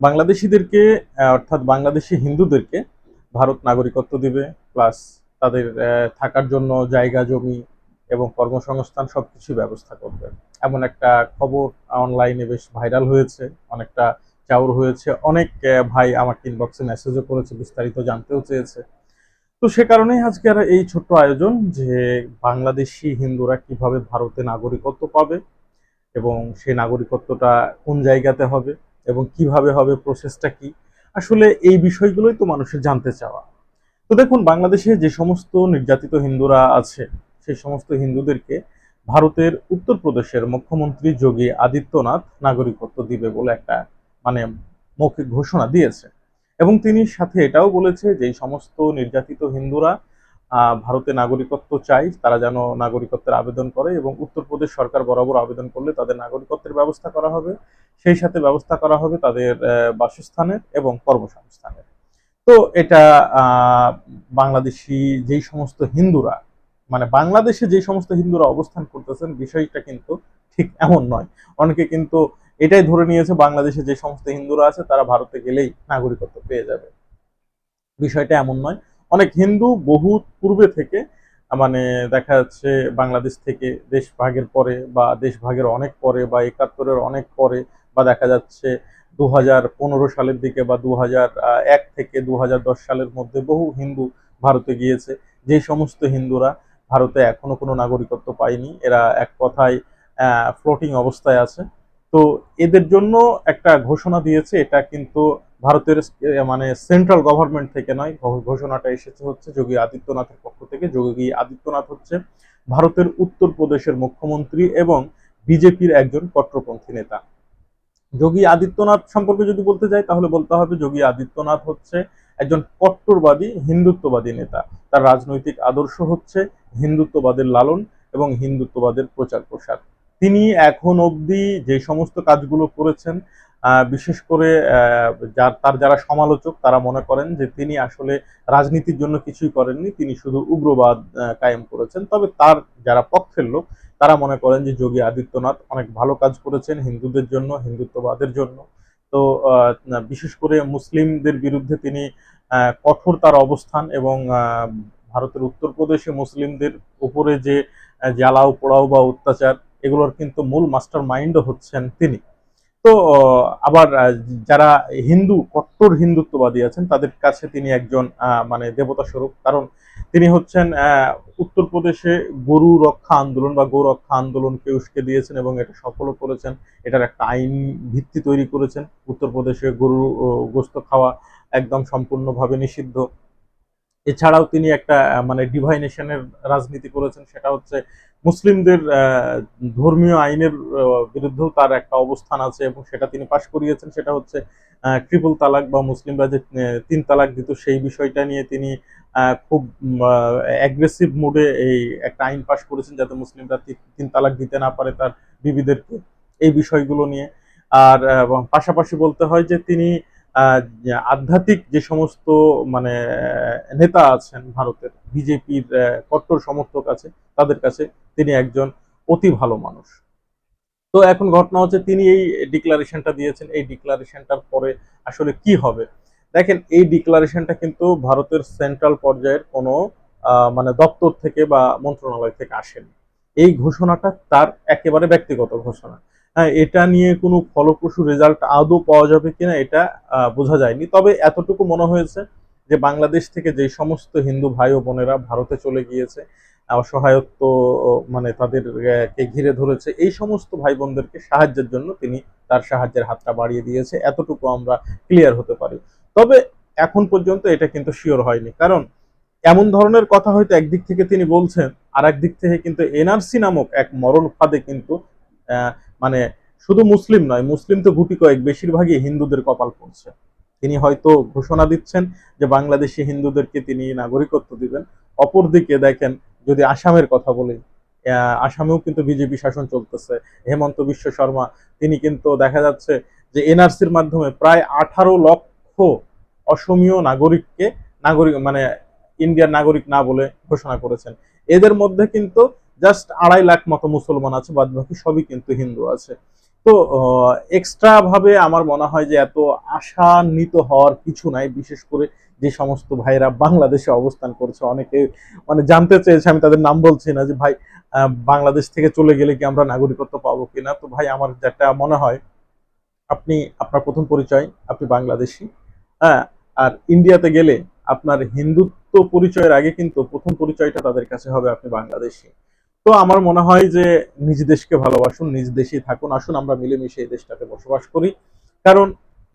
বাংলাদেশিদেরকে অর্থাৎ বাংলাদেশি হিন্দুদেরকে ভারত নাগরিকত্ব দিবে প্লাস তাদের থাকার জন্য জায়গা, জমি এবং কর্মসংস্থান সবকিছু ব্যবস্থা করবে। এমন একটা খবর অনলাইনে বেশ ভাইরাল হয়েছে, অনেকটা চাউর হয়েছে। অনেক ভাই আমাকে ইনবক্সে মেসেজও করেছে, বিস্তারিত জানতেও চেয়েছে। তো সে কারণেই আজকে আর এই ছোট্ট আয়োজন যে বাংলাদেশি হিন্দুরা কীভাবে ভারতে নাগরিকত্ব পাবে এবং সেই নাগরিকত্বটা কোন জায়গাতে হবে এবং কীভাবে হবে প্রসেসটা কি? আসলে এই বিষয়গুলোই তো মানুষের জানতে চাওয়া। তো দেখুন, বাংলাদেশে যে সমস্ত নির্যাতিত হিন্দুরা আছে, সেই সমস্ত হিন্দুদেরকে ভারতের উত্তরপ্রদেশের মুখ্যমন্ত্রী যোগী আদিত্যনাথ নাগরিকত্ব দিবে বলে একটা মানে মৌখিক ঘোষণা দিয়েছে। এবং তিনি সাথে এটাও বলেছে যে সমস্ত নির্যাতিত হিন্দুরা ভারতে নাগরিকত্ব চাই, তারা যেন নাগরিকত্বের আবেদন করে এবং উত্তরপ্রদেশ সরকার বরাবর আবেদন করলে তাদের নাগরিকত্বের ব্যবস্থা করা হবে। সেই সাথে ব্যবস্থা করা হবে তাদের বাসস্থানের এবং কর্মসংস্থানের। তো এটা বাংলাদেশি যেই সমস্ত হিন্দুরা মানে বাংলাদেশে যে সমস্ত হিন্দুরা অবস্থান করতেছেন, বিষয়টা কিন্তু ঠিক এমন নয়। অনেকে কিন্তু এটাই ধরে নিয়েছে, বাংলাদেশে যে সমস্ত হিন্দুরা আছে, তারা ভারতে গেলেই নাগরিকত্ব পেয়ে যাবে। বিষয়টা এমন নয়। অনেক হিন্দু বহু পূর্বে থেকে মানে দেখা যাচ্ছে বাংলাদেশ থেকে দেশ ভাগের পরে বা দেশ ভাগের অনেক পরে বা একাত্তরের অনেক পরে বা দেখা যাচ্ছে দু হাজার পনেরো সালের দিকে বা দু এক থেকে দু হাজার দশ সালের মধ্যে বহু হিন্দু ভারতে গিয়েছে। যে সমস্ত হিন্দুরা ভারতে এখনও কোনো নাগরিকত্ব পায়নি, এরা এক কথায় ফ্লোটিং অবস্থায় আছে। তো এদের জন্য একটা ঘোষণা দিয়েছে, এটা কিন্তু ভারতের মানে সেন্ট্রাল গভর্নমেন্ট থেকে নয় ঘোষণাটা এসেছে হচ্ছে যোগী আদিত্যনাথের পক্ষ থেকে। যোগী আদিত্যনাথ হচ্ছে ভারতের উত্তরপ্রদেশের মুখ্যমন্ত্রী এবং বিজেপির একজন কট্টরপন্থী নেতা। যোগী আদিত্যনাথ সম্পর্কে যদি বলতে যাই, তাহলে বলতে হবে যোগী আদিত্যনাথ হচ্ছে একজন কট্টরবাদী, হিন্দুত্ববাদী নেতা। তার রাজনৈতিক আদর্শ হচ্ছে হিন্দুত্ববাদের লালন এবং হিন্দুত্ববাদের প্রচার প্রসার তিনি এখন অবধি যে সমস্ত কাজগুলো করেছেন বিশেষ করে যার, তার যারা সমালোচক, তারা মনে করেন যে তিনি আসলে রাজনীতির জন্য কিছুই করেননি, তিনি শুধু উগ্রবাদ কায়েম করেছেন। তবে তার যারা পক্ষের লোক, তারা মনে করেন যে যোগী আদিত্যনাথ অনেক ভালো কাজ করেছেন হিন্দুদের জন্য, হিন্দুত্ববাদের জন্য। তো বিশেষ করে মুসলিমদের বিরুদ্ধে তিনি কঠোর তার অবস্থান এবং ভারতের উত্তরপ্রদেশে মুসলিমদের উপরে যে জ্বালাও পোড়াও বা অত্যাচার, এগুলোর কিন্তু মূল মাস্টার মাইন্ডও হচ্ছেন তিনি। তো আবার যারা হিন্দু, কট্টর হিন্দুত্ববাদী আছেন, তাদের কাছে তিনি একজন মানে দেবতা স্বরূপ। কারণ তিনি হচ্ছেন উত্তরপ্রদেশে গরু রক্ষা আন্দোলন বা গো রক্ষা আন্দোলনকে উস্কে দিয়েছেন এবং এটা সফলও করেছেন। এটার একটা আইন ভিত্তি তৈরি করেছেন। উত্তরপ্রদেশে গরু গোস্ত খাওয়া একদম সম্পূর্ণভাবে নিষিদ্ধ। এছাড়াও তিনি একটা মানে ডিভাইনেশনের রাজনীতি করেছেন, সেটা হচ্ছে মুসলিমদের ধর্মীয় আইনের বিরুদ্ধেও তার একটা অবস্থান আছে এবং সেটা তিনি পাশ করিয়েছেন, সেটা হচ্ছে ট্রিপল তালাক বা মুসলিমরা যে তিন তালাক দিত। সেই বিষয়টা নিয়ে তিনি খুব অ্যাগ্রেসিভ মুডে এই একটা আইন পাশ করেছেন যাতে মুসলিমরা তিন তালাক দিতে না পারে তার বিবিদেরকে। এই বিষয়গুলো নিয়ে। আর পাশাপাশি বলতে হয় যে তিনি আধ্যাত্মিক যে সমস্ত মানে নেতা আছেন ভারতের, বিজেপির কট্টর সমর্থক আছে, তাদের কাছে তিনি একজন অতি ভালো মানুষ। তো এখন ঘটনা হচ্ছে তিনি এই ডিক্লারেশনটা দিয়েছেন। এই ডিক্লারেশনটার পরে আসলে কি হবে? দেখেন, এই ডিক্লারেশনটা কিন্তু ভারতের সেন্ট্রাল পর্যায়ের কোনো মানে দপ্তর থেকে বা মন্ত্রণালয় থেকে আসেনি। এই ঘোষণাটা তার একেবারে ব্যক্তিগত ঘোষণা। হ্যাঁ এটা নিয়ে কোনো ফলপ্রসূ রেজাল্ট আদৌ পাওয়া যাবে কিনা এটা বোঝা যায়নি। তবে এতটুকু মনে হয়েছে যে বাংলাদেশ থেকে যে সমস্ত হিন্দু ভাই ও বোনেরা ভারতে চলে গিয়েছে অসহায়ত্ব মানে তাদেরকে ঘিরে ধরেছে, এই সমস্ত ভাই বোনদেরকে সাহায্যের জন্য তিনি তার সাহায্যের হাতটা বাড়িয়ে দিয়েছে। এতটুকু আমরা ক্লিয়ার হতে পারি। তবে এখন পর্যন্ত এটা কিন্তু শিওর হয়নি। কারণ এমন ধরনের কথা হয়তো একদিক থেকে তিনি বলছেন আর একদিক থেকে কিন্তু এনআরসি নামক এক মরণ ফাঁদে কিন্তু মানে শুধু মুসলিম নয়, মুসলিম তো গুটি কয়েক, বেশিরভাগই হিন্দুদের কপাল পড়ছে। তিনি হয়তো ঘোষণা দিচ্ছেন যে বাংলাদেশি হিন্দুদেরকে তিনি নাগরিকত্ব দিবেন। অপরদিকে দেখেন, যদি আসামের কথা বলি আসামেও কিন্তু বিজেপি শাসন চলতেছে। হেমন্ত বিশ্ব শর্মা, তিনি কিন্তু দেখা যাচ্ছে যে এনআরসির মাধ্যমে প্রায় আঠারো লক্ষ অসমীয় নাগরিককে নাগরিক মানে ইন্ডিয়ার নাগরিক না বলে ঘোষণা করেছেন। এদের মধ্যে কিন্তু জাস্ট আড়াই লাখ মতো মুসলমান আছে বাদ বাকি সবই কিন্তু হিন্দু আছে। তো এক্সট্রা ভাবে আমার মনে হয় যে এত আশান্বিত হওয়ার কিছু নাই, বিশেষ করে যে সমস্ত ভাইরা বাংলাদেশে অবস্থান করছে। অনেকে মানে জানতে চেয়েছে, আমি তাদের নাম বলছি না যে, ভাই বাংলাদেশ থেকে চলে গেলে কি আমরা নাগরিকত্ব পাবো কিনা? তো ভাই, আমার যেটা মনে হয়, আপনি, আপনার প্রথম পরিচয়, আপনি বাংলাদেশি হ্যাঁ? আর ইন্ডিয়াতে গেলে আপনার হিন্দুত্ব পরিচয়ের আগে কিন্তু প্রথম পরিচয়টা তাদের কাছে হবে আপনি বাংলাদেশি। তো আমার মনে হয় যে নিজ দেশকে ভালোবাসুন, নিজ দেশেই থাকুন। আসুন, আমরা মিলেমিশে এই দেশটাতে বসবাস করি। কারণ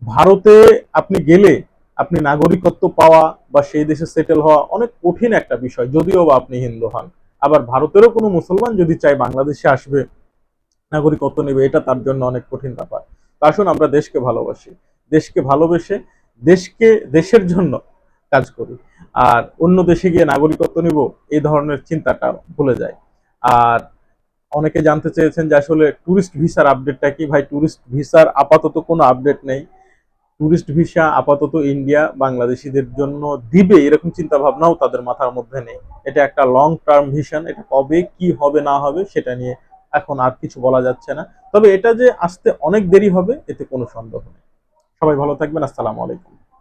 ভারতে আপনি গেলে আপনি নাগরিকত্ব পাওয়া বা সেই দেশে সেটেল হওয়া অনেক কঠিন একটা বিষয়, যদিও বা আপনি হিন্দু হন। আবার ভারতেরও কোনো মুসলমান যদি চায় বাংলাদেশে আসবে, নাগরিকত্ব নেবে, এটা তার জন্য অনেক কঠিন ব্যাপার। তো আসুন, আমরা দেশকে ভালোবাসি। দেশকে ভালোবেসে দেশকে, দেশের জন্য কাজ করি। আর অন্য দেশে গিয়ে নাগরিকত্ব নিব, এই ধরনের চিন্তাটা ভুলে যায়। আর অনেকে জানতে চেয়েছেন যে আসলে ট্যুরিস্ট ভিসার আপডেটটা কি? ভাই ট্যুরিস্ট ভিসার আপাতত কোনো আপডেট নেই। ট্যুরিস্ট ভিসা আপাতত ইন্ডিয়া বাংলাদেশিদের জন্য দিবে, এরকম চিন্তা ভাবনাও তাদের মাথার মধ্যে নেই। এটা একটা লং টার্ম ভিশন এটা কবে কি হবে, না হবে, সেটা নিয়ে এখন আর কিছু বলা যাচ্ছে না। তবে এটা যে আসতে অনেক দেরি হবে, এতে কোনো সন্দেহ নেই। সবাই ভালো থাকবেন, আসসালামু আলাইকুম।